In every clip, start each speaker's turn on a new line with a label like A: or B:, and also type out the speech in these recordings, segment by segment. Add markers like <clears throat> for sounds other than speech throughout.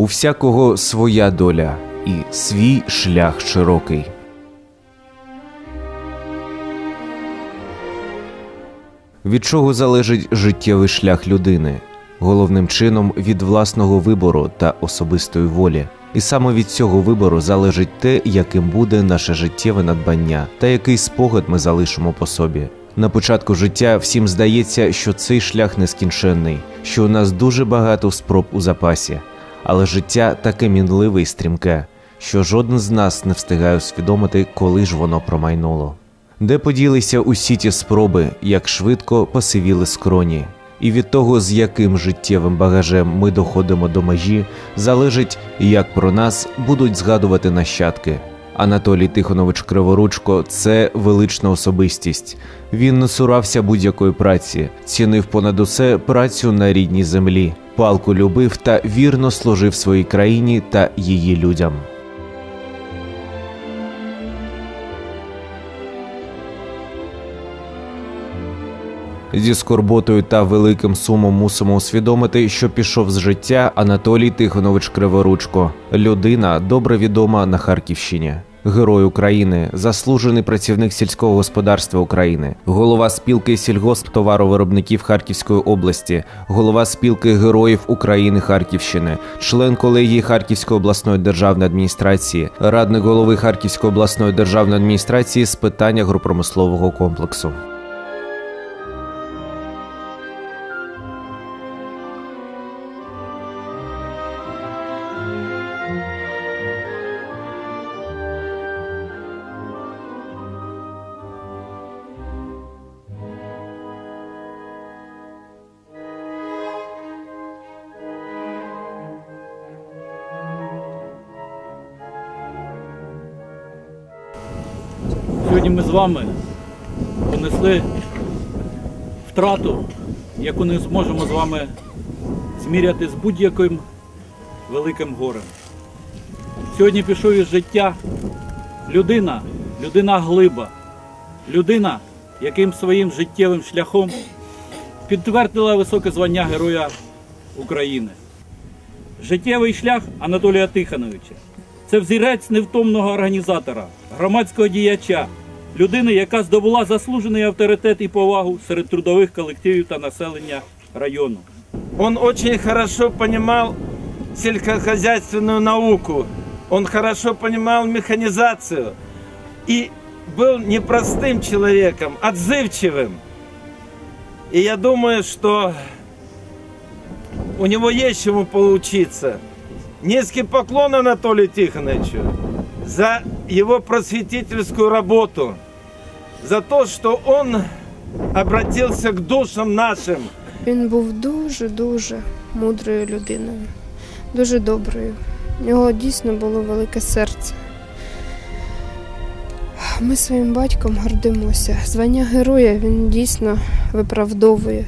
A: У всякого своя доля і свій шлях широкий. Від чого залежить життєвий шлях людини? Головним чином від власного вибору та особистої волі. І саме від цього вибору залежить те, яким буде наше життєве надбання та який спогад ми залишимо по собі. На початку життя всім здається, що цей шлях нескінченний, що у нас дуже багато спроб у запасі, але життя таке мінливе і стрімке, що жоден з нас не встигає усвідомити, коли ж воно промайнуло. Де поділися усі ті спроби, як швидко посивіли скроні, і від того, з яким життєвим багажем ми доходимо до межі, залежить, як про нас будуть згадувати нащадки. Анатолій Тихонович Криворучко це велична особистість. Він не сурався будь-якої праці, цінив понад усе працю на рідній землі, палку любив та вірно служив своїй країні та її людям. Зі скорботою та великим сумом мусимо усвідомити, що пішов з життя Анатолій Тихонович Криворучко, людина добре відома на Харківщині. Герой України, заслужений працівник сільського господарства України, голова спілки сільгосптоваровиробників Харківської області, голова спілки героїв України Харківщини, член колегії Харківської обласної державної адміністрації, радник голови Харківської обласної державної адміністрації з питань агропромислового комплексу.
B: Сьогодні ми з вами понесли втрату, яку не зможемо з вами зміряти з будь-яким великим горем. Сьогодні пішов із життя людина, людина глиба, людина, яким своїм життєвим шляхом підтвердила високе звання Героя України. Життєвий шлях Анатолія Тихановича це взірець невтомного організатора, громадського діяча, людини, яка здобула заслужений авторитет і повагу серед трудових колективів та населення району.
C: Он очень хорошо понимал сельскохозяйственную науку, он хорошо понимал механизацию и был непростым человеком, отзывчивым. И я думаю, что у него есть чему поучиться. Низкий поклон Анатолию Тихоновичу за его просветительскую работу, за то, что он обратился к душам нашим,
D: Він був дуже-дуже мудрою людиною, дуже доброю. У нього дійсно було велике серце. Ми своїм батьком гордимося. Звання героя він дійсно виправдовує,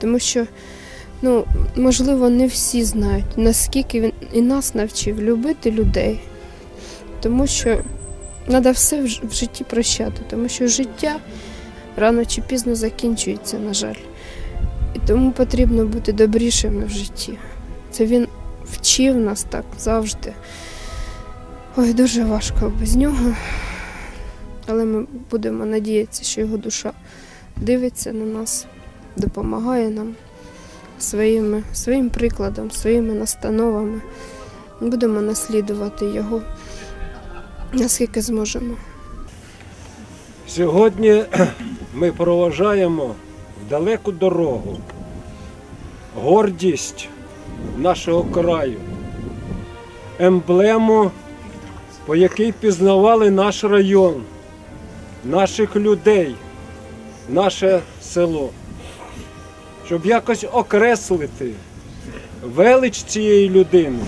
D: тому що, ну, можливо, не всі знають, наскільки він і нас навчив любити людей. Тому що треба все в житті прощати, тому що життя рано чи пізно закінчується, на жаль. І тому потрібно бути добрішими в житті. Це він вчив нас так завжди. Ой, дуже важко без нього. Але ми будемо надіятися, що його душа дивиться на нас, допомагає нам своїми, своїм прикладом, своїми настановами. Будемо наслідувати його, наскільки зможемо.
E: Сьогодні <clears throat> ми проважаємо далеку дорогу, гордість нашого краю, емблему, по якій пізнавали наш район, наших людей, наше село. Щоб якось окреслити велич цієї людини,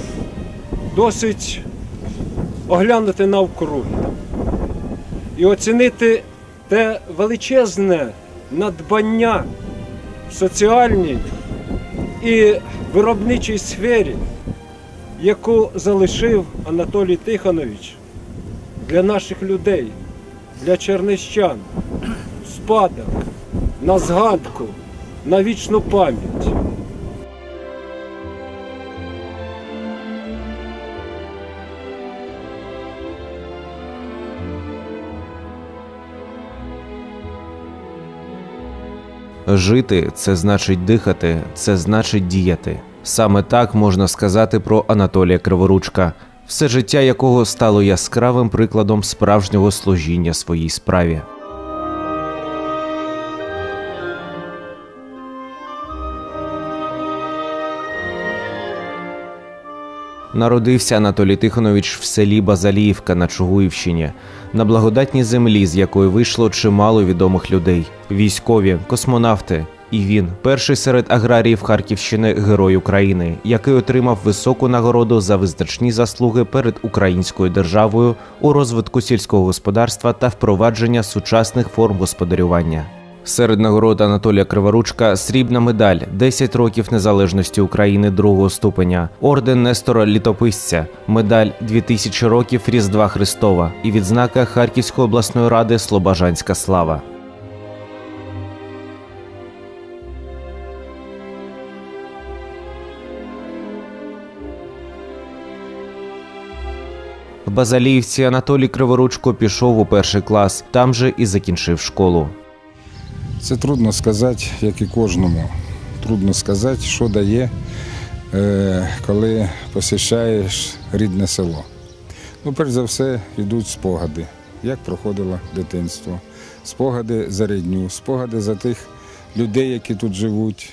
E: досить оглянути навкруги і оцінити те величезне надбання в соціальній і виробничій сфері, яку залишив Анатолій Тихонович для наших людей, для чернищан, спадок, на згадку, на вічну пам'ять.
A: Жити це значить дихати, це значить діяти. Саме так можна сказати про Анатолія Криворучка, все життя якого стало яскравим прикладом справжнього служіння своїй справі. Народився Анатолій Тихонович в селі Базаліївка на Чугуївщині, на благодатній землі, з якої вийшло чимало відомих людей: військові, космонавти. І він перший серед аграріїв Харківщини Герой України, який отримав високу нагороду за визначні заслуги перед українською державою у розвитку сільського господарства та впровадження сучасних форм господарювання. Серед нагород Анатолія Криворучка срібна медаль 10 років незалежності України другого ступеня, орден Нестора Літописця, медаль 2000 років Різдва Христова і відзнака Харківської обласної ради Слобожанська слава. В Базаліївці Анатолій Криворучко пішов у перший клас, там же і закінчив школу.
F: Це трудно сказати, як і кожному. Трудно сказати, що дає, е, коли посещаєш рідне село. Ну, перш за все, йдуть спогади, як проходило дитинство, спогади за рідню, спогади за тих людей, які тут живуть,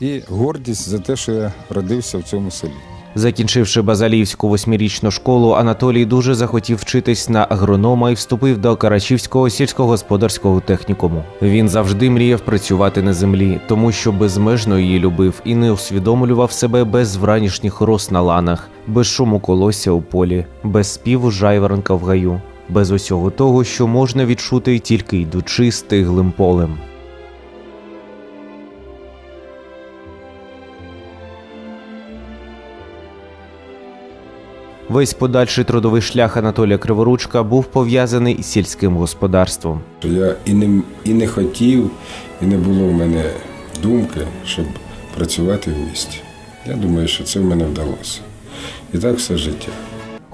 F: і гордість за те, що я родився в цьому селі.
A: Закінчивши базаліївську восьмирічну школу, Анатолій дуже захотів вчитись на агронома і вступив до Карачівського сільськогосподарського технікуму. Він завжди мріяв працювати на землі, тому що безмежно її любив і не усвідомлював себе без вранішніх роз на ланах, без шуму колосся у полі, без співу жайворонка в гаю, без усього того, що можна відчути тільки йдучи стиглим полем. Весь подальший трудовий шлях Анатолія Криворучка був пов'язаний із сільським господарством.
F: Я і не, і не хотів, і не було в мене думки, щоб працювати в місті. Я думаю, що це в мене вдалося. І так все життя.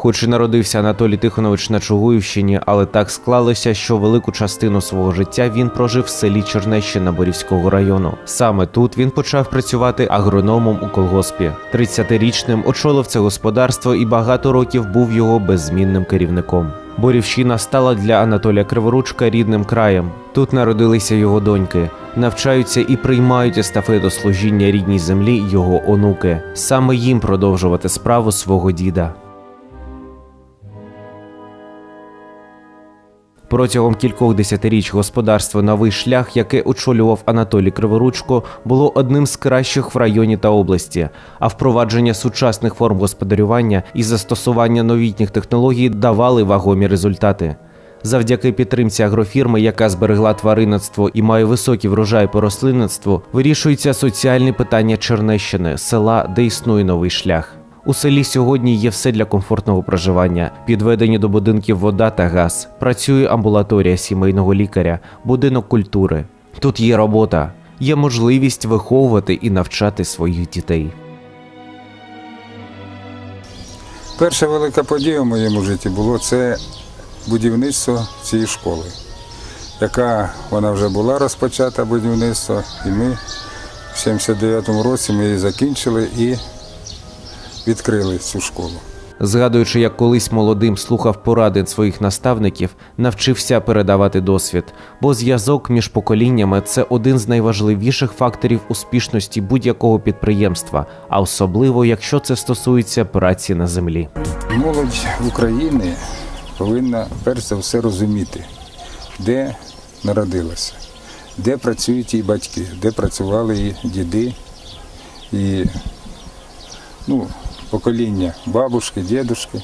A: Хоч і народився Анатолій Тихонович на Чугуївщині, але так склалося, що велику частину свого життя він прожив в селі Чернещина Борівського району. Саме тут він почав працювати агрономом у колгоспі. 30-річним очолив це господарство і багато років був його беззмінним керівником. Борівщина стала для Анатолія Криворучка рідним краєм. Тут народилися його доньки, навчаються і приймають естафету служіння рідній землі його онуки. Саме їм продовжувати справу свого діда. Протягом кількох десятиріч господарство Новий шлях, яке очолював Анатолій Криворучко, було одним з кращих в районі та області. А впровадження сучасних форм господарювання і застосування новітніх технологій давали вагомі результати. Завдяки підтримці агрофірми, яка зберегла тваринництво і має високий врожай по рослинництву, вирішуються соціальні питання Чернещини, села, де існує новий шлях. У селі сьогодні є все для комфортного проживання: підведені до будинків вода та газ. Працює амбулаторія сімейного лікаря, будинок культури. Тут є робота, є можливість виховувати і навчати своїх дітей.
F: Перша велика подія в моєму житті було це будівництво цієї школи, яка вона вже була розпочата будівництво, і ми в 79-му році ми її закінчили і відкрили цю школу.
A: Згадуючи, як колись молодим слухав поради своїх наставників, навчився передавати досвід, бо зв'язок між поколіннями це один з найважливіших факторів успішності будь-якого підприємства, а особливо якщо це стосується праці на землі.
F: Молодь України повинна перш за все розуміти, де народилася, де працюють її батьки, де працювали її діди і ну, покоління бабушки, дідушки.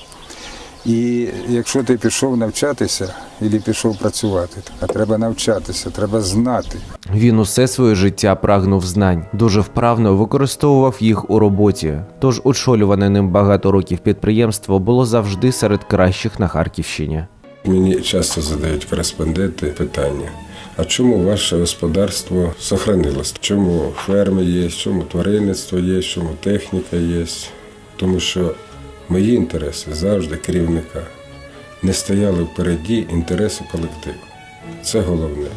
F: І якщо ти пішов навчатися або пішов працювати, а треба навчатися, треба знати,
A: Він усе своє життя прагнув знань, дуже вправно використовував їх у роботі. Тож очолюване ним багато років підприємство було завжди серед кращих на Харківщині.
G: Мені часто задають кореспонденти питання: а чому ваше господарство сохранилось? Чому ферми є, чому тваринництво є, чому техніка є? Тому що мої інтереси завжди керівника не стояли впереді інтереси колективу. Це головне,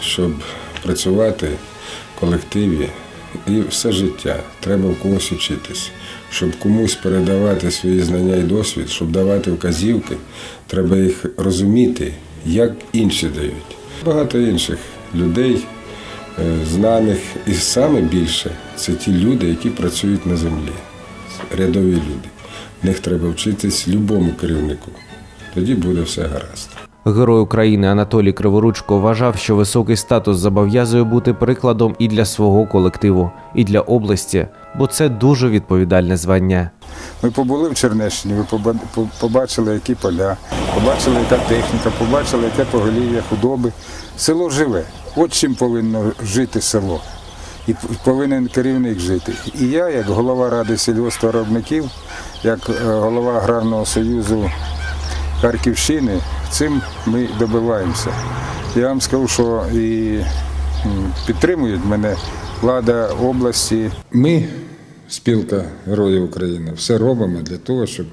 G: щоб працювати в колективі і все життя. Треба в когось вчитись. Щоб комусь передавати свої знання і досвід, щоб давати вказівки, треба їх розуміти, як інші дають. Багато інших людей, е, знаних, і саме більше це ті люди, які працюють на землі, рядові люди. В них треба вчитись любому керівнику. Тоді буде все гаразд.
A: Герой України Анатолій Криворучко вважав, що високий статус зобов'язує бути прикладом і для свого колективу, і для області, бо це дуже відповідальне звання.
F: Ми побули в Чернещині, ви поба- побачили, які поля, побачили, яка техніка, побачили, яке поголів'я худоби. Село живе. От чим повинно жити село. І повинен керівник жити. І я, як голова ради сільгоспвиробників, як е, голова аграрного союзу Харківщини, цим ми добиваємося. Я вам скажу, що і підтримують мене влада області,
G: Ми, спілка Героїв України, все робимо для того, щоб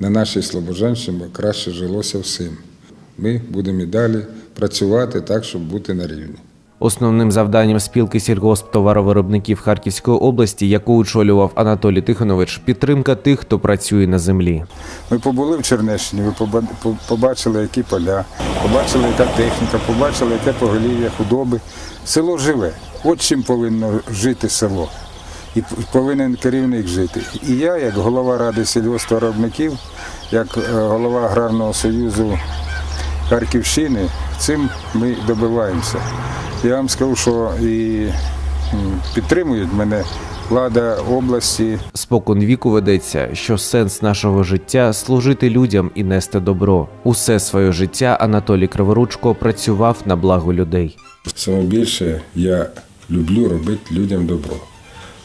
G: на нашій Слобожанщині краще жилося всім. Ми будемо і далі працювати так, щоб бути на рівні.
A: Основним завданням спілки сільгосптоваровиробників Харківської області, яку очолював Анатолій Тихонович, підтримка тих, хто працює на землі.
F: Ми побули в Чернещині, ви поба- побачили, які поля, побачили, яка техніка, побачили, яке поголів'я худоби. Село живе. От чим повинно жити село. І повинен керівник жити. І я, як голова ради сільгоспвиробників, як е, голова аграрного союзу Харківщини, цим ми добиваємося. Я вам скажу, що і підтримують мене влада області,
A: Спокон віку ведеться, що сенс нашого життя служити людям і нести добро. Усе своє життя Анатолій Криворучко працював на благо людей.
G: Саме більше я люблю робити людям добро.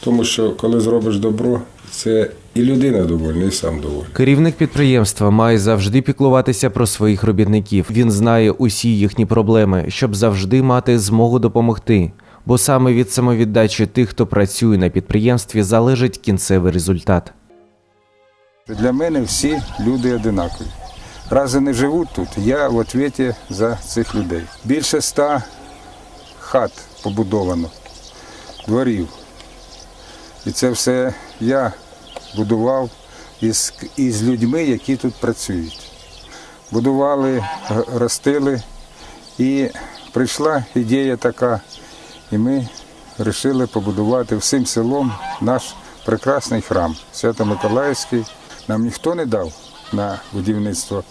G: Тому що коли зробиш добро, це і людина довольна, і сам довольний.
A: Керівник підприємства має завжди піклуватися про своїх робітників. Він знає усі їхні проблеми, щоб завжди мати змогу допомогти. Бо саме від самовіддачі тих, хто працює на підприємстві, залежить кінцевий результат.
F: Для мене всі люди одинакові. Раз вони живуть тут, я в відповіді за цих людей. Більше ста хат побудовано, дворів. І це все я будував із, із людьми, які тут працюють. Будували, ростили, і прийшла ідея така, і ми вирішили побудувати всім селом наш прекрасний храм Свято-Миколаївський. Нам ніхто не дав на будівництво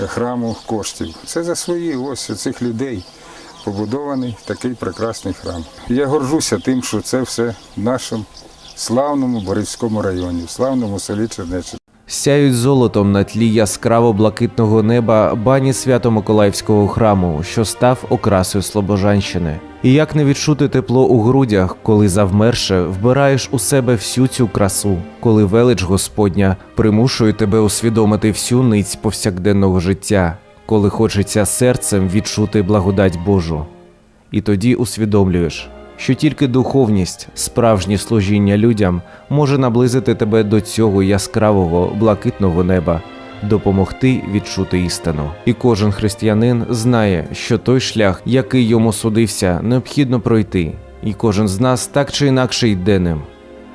F: е, храму коштів. Це за свої ось цих людей побудований такий прекрасний храм. Я горжуся тим, що це все в нашому славному Борівському районі, славному селі Чернеччина.
A: Сяють золотом на тлі яскраво блакитного неба бані Свято-Миколаївського храму, що став окрасою Слобожанщини. І як не відчути тепло у грудях, коли завмерше вбираєш у себе всю цю красу, коли велич Господня примушує тебе усвідомити всю ниць повсякденного життя, коли хочеться серцем відчути благодать Божу. І тоді усвідомлюєш, що тільки духовність, справжнє служіння людям може наблизити тебе до цього яскравого блакитного неба, допомогти відчути істину. І кожен християнин знає, що той шлях, який йому судився, необхідно пройти, і кожен з нас так чи інакше йде ним.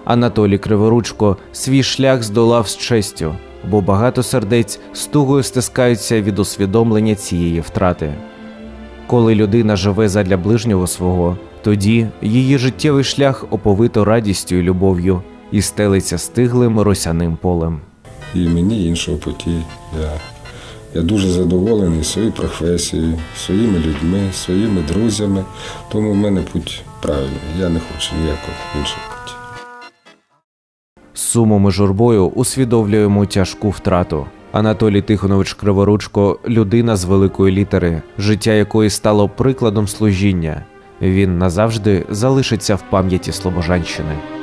A: Анатолій Криворучко свій шлях здолав з честю, бо багато сердець з тугою стискаються від усвідомлення цієї втрати. Коли людина живе задля ближнього свого, тоді її життєвий шлях оповито радістю і любов'ю і стелиться стиглим росяним полем.
G: І мені іншого путі. Я, я дуже задоволений своєю професією, своїми людьми, своїми друзями. Тому в мене путь правильний. Я не хочу ніякого іншого путі.
A: Сумом і журбою усвідомлюємо тяжку втрату. Анатолій Тихонович Криворучко людина з великої літери, життя якої стало прикладом служіння. Він назавжди залишиться в пам'яті Слобожанщини.